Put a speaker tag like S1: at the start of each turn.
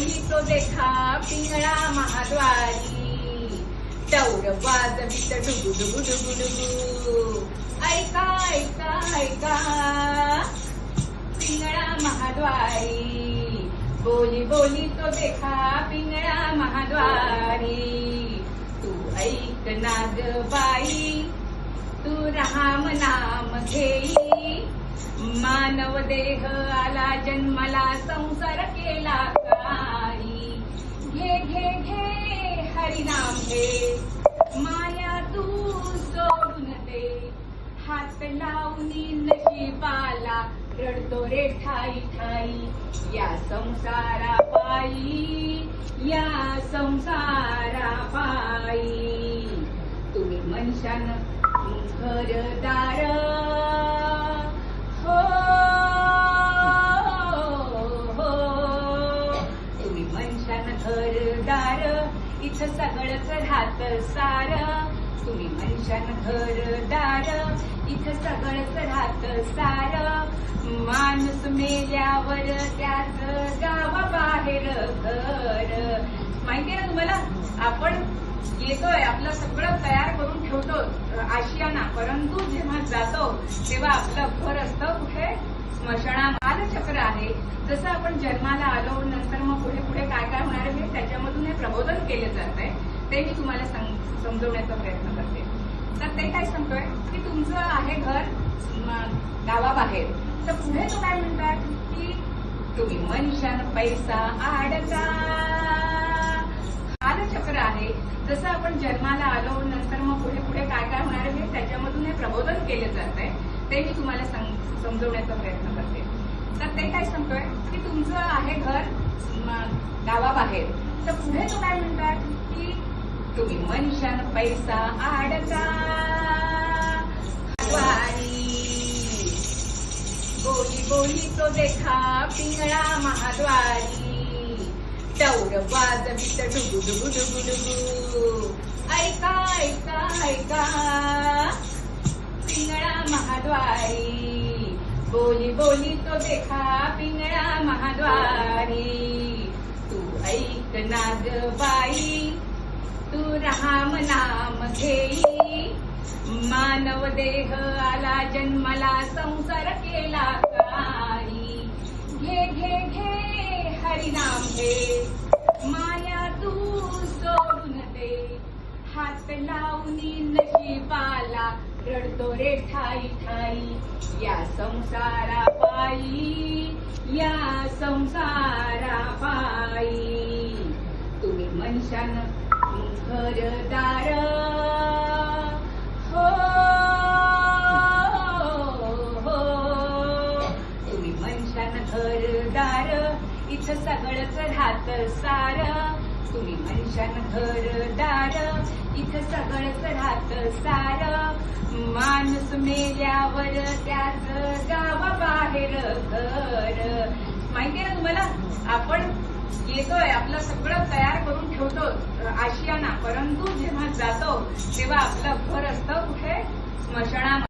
S1: बोली तो देखा पिंगळा महाद्वारी. टौर वाजवित डुगु डुगु डुगु डुगु ऐका ऐका ऐका. पिंगळा महाद्वारी. बोली बोली तो देखा पिंगळा महाद्वारी. तू ऐक नाग बाई. तू राम नाम घेई. मानव देह आला जन्माला संसार केला परिणाम हे माया तू सोडून दे। हात लावणी नशिबाला रडतो रे ठाई ठाई। या संसारा पायी या संसारा पायी तुम्ही मनशान घरदार इथं सगळंच राहत सार. तुम्ही मनशान घरदार. इथं सगळंच राहत सार. माणूस मेल्यावर त्याच गावाबाहेर घर. माहितीये ना तुम्हाला? आपण येतोय आपलं सगळं तयार करून ठेवतो आशियाना. परंतु जेव्हा जातो तेव्हा आपलं घर असतं कुठे? स्मशाना चक्र आहे. जसं आपण जन्माला आलो नंतर मग पुढे पुढे काय काय होणार आहे त्याच्यामधून हे प्रबोधन केलं जात आहे. ते मी तुम्हाला समजवण्याचा प्रयत्न करते. तर ते काय सांगतोय? की तुमचं आहे घर गावाबाहेर. तर पुढे तो काय म्हणतात? की तुम्ही मनुष्यान पैसा आडका कालचक्र आहे. जसं आपण जन्माला आलो नंतर मग पुढे पुढे काय काय होणार आहे त्याच्यामधून हे प्रबोधन केलं जात आहे. ते मी तुम्हाला समजवण्याचा प्रयत्न करते. तर ते काय सांगतोय? की तुमचं आहे घर गावाबाहेर. तर पुढे तो काय म्हणतात? की तुम्ही मनुष्यान पैसा आडका द्वारी बोली बोली तो देखा पिंगळा महाद्वारी. टौर वाजवित डुगु डुगु डुगु डुगु. ऐका ऐका ऐका. बोली बोली तो देखा पिंगळा महाद्वारी. तू ऐक नाग बाई तू राम नाम घेई मानव देह आला जन्माला संसार केला काही. घे घे घे हरिनाम घे माया तू सोडून दे. हात लावून नशिबाला रडतो रे ठाई ठाई या संसारा पायी या संसारा पायी तुम्ही मनशान घरदार. हो हो तुम्ही मनशान घरदार. इथं सगळंच राहत सार. तुम्ही मनशान घरदार. इथं सगळंच राहत सार. माणूस मेल्यावर त्याच गावाबाहेर घर. माहितीये ना तुम्हाला? आपण येतोय आपलं सगळं तयार करून ठेवतो आशियाना. परंतु जेव्हा जातो तेव्हा आपलं घर असतं कुठे? स्मशाना